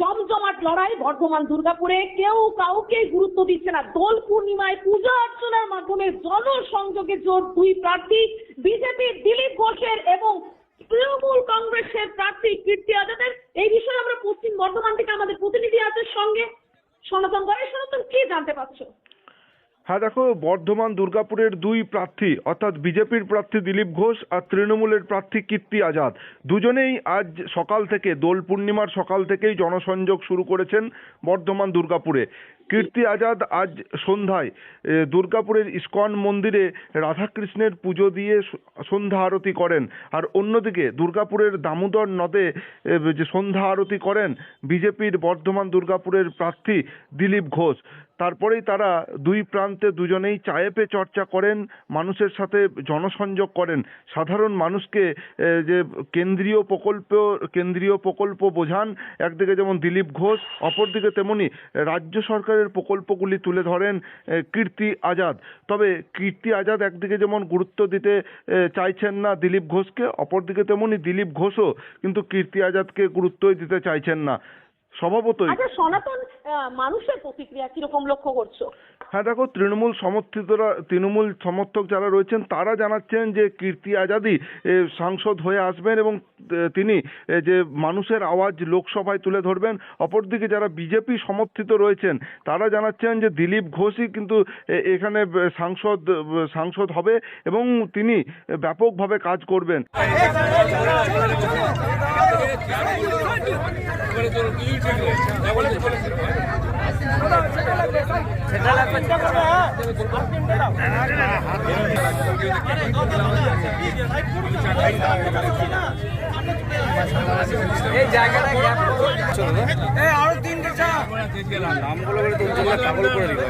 জমজমাট লড়াই, বর্ধমান, দুর্গাপুরে কেউ কাউকে গুরুত্ব দিচ্ছে না। দোল পূর্ণিমায় পূজা অর্চনার মাধ্যমে জনসংযোগে জোর দুই প্রার্থী বিজেপির দিলীপ ঘোষের এবং তৃণমূল কংগ্রেসের প্রার্থী কীর্তি আজাদের। এই বিষয়ে আমরা পশ্চিম বর্ধমান থেকে আমাদের প্রতিনিধি আছে সঙ্গে। সনাতন গড়ে, সনাতন কি জানতে পারছ? হ্যাঁ দেখো, বর্ধমান, দুর্গাপুরের দুই প্রার্থী, অর্থাৎ বিজেপির প্রার্থী দিলীপ ঘোষ আর তৃণমূলের প্রার্থী কীর্তি আজাদ। দুজনেই আজ সকাল থেকে, দোল পূর্ণিমার সকাল থেকেই জনসংযোগ শুরু করেছেন বর্ধমান, দুর্গাপুরে। কীর্তি আজাদ আজ সন্ধ্যায় দুর্গাপুরের ইস্কন মন্দিরে রাধাকৃষ্ণের পুজো দিয়ে সন্ধ্যা আরতি করেন। আর অন্যদিকে দুর্গাপুরের দামোদর নদে যে সন্ধ্যা আরতি করেন, বিজেপির বর্ধমান, দুর্গাপুরের প্রার্থী দিলীপ ঘোষ। তারপরেই তারা দুই প্রান্তে দুজনেই চায়ে পে চর্চা করেন, মানুষের সাথে জনসংযোগ করেন। সাধারণ মানুষকে যে কেন্দ্রীয় প্রকল্প কেন্দ্রীয় প্রকল্প বোঝান, একদিকে যেমন দিলীপ ঘোষ, অপরদিকে তেমনি রাজ্য সরকারের প্রকল্পগুলি তুলে ধরেন কীর্তি আজাদ। তবে কীর্তি আজাদ একদিকে যেমন গুরুত্ব দিতে চাইছেন না দিলীপ ঘোষকে, অপরদিকে তেমনি দিলীপ ঘোষও কিন্তু কীর্তি আজাদকে গুরুত্বই দিতে চাইছেন না। স্বভাবতই আচ্ছা সনাতন মানুষের প্রতিক্রিয়া কীরকম লক্ষ্য করছ? হ্যাঁ দেখো তৃণমূল সমর্থিতরা তৃণমূল সমর্থক যারা রয়েছেন তারা জানাচ্ছেন যে কীর্তি আজাদি এ, সাংসদ হয়ে আসবেন এবং তিনি যে মানুষের আওয়াজ লোকসভায় তুলে ধরবেন। অপরদিকে যারা বিজেপি সমর্থিত রয়েছেন তারা জানাচ্ছেন যে দিলীপ ঘোষই কিন্তু এখানে সাংসদ সাংসদ হবে এবং তিনি ব্যাপকভাবে কাজ করবেন। এই জায়গাটা এই আরও তিনটে চা। নামগুলো বলে তুমি পাগল করে দিবে